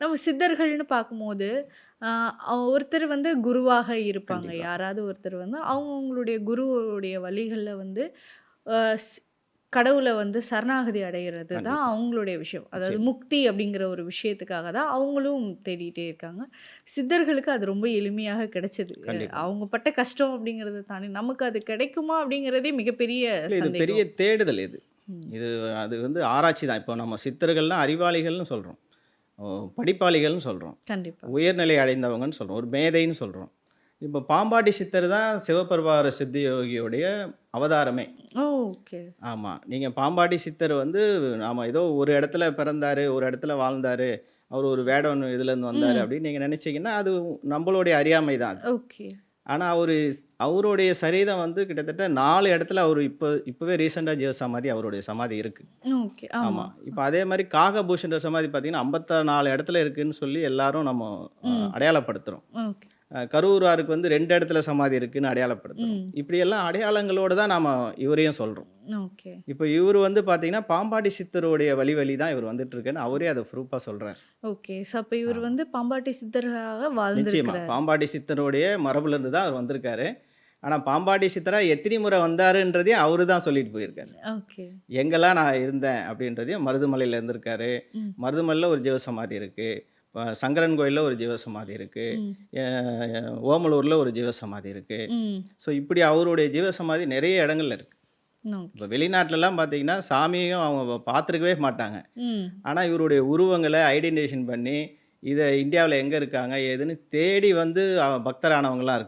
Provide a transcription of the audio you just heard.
நம்ம சித்தர்கள்னு பார்க்கும்போது, ஒருத்தர் வந்து குருவாக இருப்பாங்க. யாராவது ஒருத்தர் வந்து அவங்கவங்களுடைய குருவுடைய வழிகள்ல வந்து கடவுள வந்து சரணாகதி அடையிறது தான். அவங்களுடைய விஷயம். அதாவது. முக்தி அப்படிங்கிற ஒரு விஷயத்துக்காக தான் அவங்களும் தேடிட்டே இருக்காங்க. சித்தர்களுக்கு அது ரொம்ப எளிமையாக கிடைச்சது. அவங்க பட்ட கஷ்டம் அப்படிங்கிறத தாண்டி நமக்கு அது கிடைக்குமா அப்படிங்கிறதே மிகப்பெரிய பெரிய. தேடுதல் இது. இது அது வந்து ஆராய்ச்சி தான். இப்போ நம்ம சித்தர்கள்னா அறிவாளிகள்னு சொல்றோம். படிப்பாளிகள்னு சொல்றோம். கண்டிப்பா. உயர்நிலை அடைந்தவங்கன்னு சொல்றோம். ஒரு மேதைன்னு சொல்றோம். இப்போ பாம்பாட்டி சித்தர் தான் சிவபெருமார சித்தி யோகியோடைய அவதாரமே. ஓகே. ஆமா. நீங்க பாம்பாட்டி சித்தர் வந்து நாம ஏதோ ஒரு இடத்துல பிறந்தாரு, ஒரு இடத்துல வாழ்ந்தாரு, அவர் ஒரு வேடன் இதுலேருந்து வந்தாரு. அப்படின்னு நீங்க நினைச்சீங்கன்னா, அது நம்மளுடைய அறியாமை தான். ஓகே. ஆனா அவரு அவருடைய சரீரம் வந்து கிட்டத்தட்ட 4 இடத்துல அவரு இப்ப இப்பவே ரீசென்ட்டா ஜீவசமாதி அவருடைய சமாதி இருக்கு. ஓகே. ஆமா. ஆமா. இப்ப அதே மாரி காகபூஷணர் சமாதி பார்த்தீங்கன்னா, 54 இடத்துல இருக்குன்னு சொல்லி எல்லாரும் நம்ம அ கரூராருக்கு வந்து 2 இடத்துல சமாதி இருக்குன்னு அடையாளப்படுத்துறோம். ம். இப்படியெல்லாம் அடையாளங்களோட தான் நாம இவரையும் சொல்றோம். ஓகே. இப்ப இவரு வந்து பார்த்தீங்கன்னா, பாம்பாட்டி சித்தருடைய வழி வழி தான் இவர் வந்துட்டு இருக்கேன்னு அவரே அத ப்ரூஃபா சொல்றாரு. ஓகே. ஸோ அப்ப இவர். வந்து பாம்பாட்டி சித்தராக. வாழ்ந்திருக்கிறார். பாம்பாட்டி சித்தருடைய மரபுலேருந்து தான் அவர் வந்திருக்காரு. ஆனா பாம்பாட்டி சித்தரா எத்தனை முறை வந்தாருன்றதையும் அவரு தான் சொல்லிட்டு போயிருக்காரு. ஓகே. எங்கெல்லாம் நான் இருந்தேன் அப்படின்றதையும் மருதுமலையில இருந்திருக்காரு. மருதுமலையில ஒரு ஜீவசமாதி இருக்கு. ப சங்கரன் கோயில்ல ஒரு ஜீவசமாதி இருக்கு. ம். எ ஓமலூர்ல ஒரு ஜீவசமாதி இருக்கு. ம். ஸோ இப்படி அவருடைய ஜீவசமாதி நிறைய இடங்கள்ல இருக்கு. ஓகே. இப்போ வெளிநாட்டுலலாம் பார்த்தீங்கன்னா, சாமியும் அவங்க பார்த்துருக்கவே மாட்டாங்க. ம். ஆனா இவருடைய உருவங்கள ஐடென்டிஃபிகேஷன் பண்ணி, இத இந்தியாவுல எங்க இருக்காங்க, ஏதுன்னு தேடி வந்து அவ பக்தரானவங்கலாம் இருக்காங்க.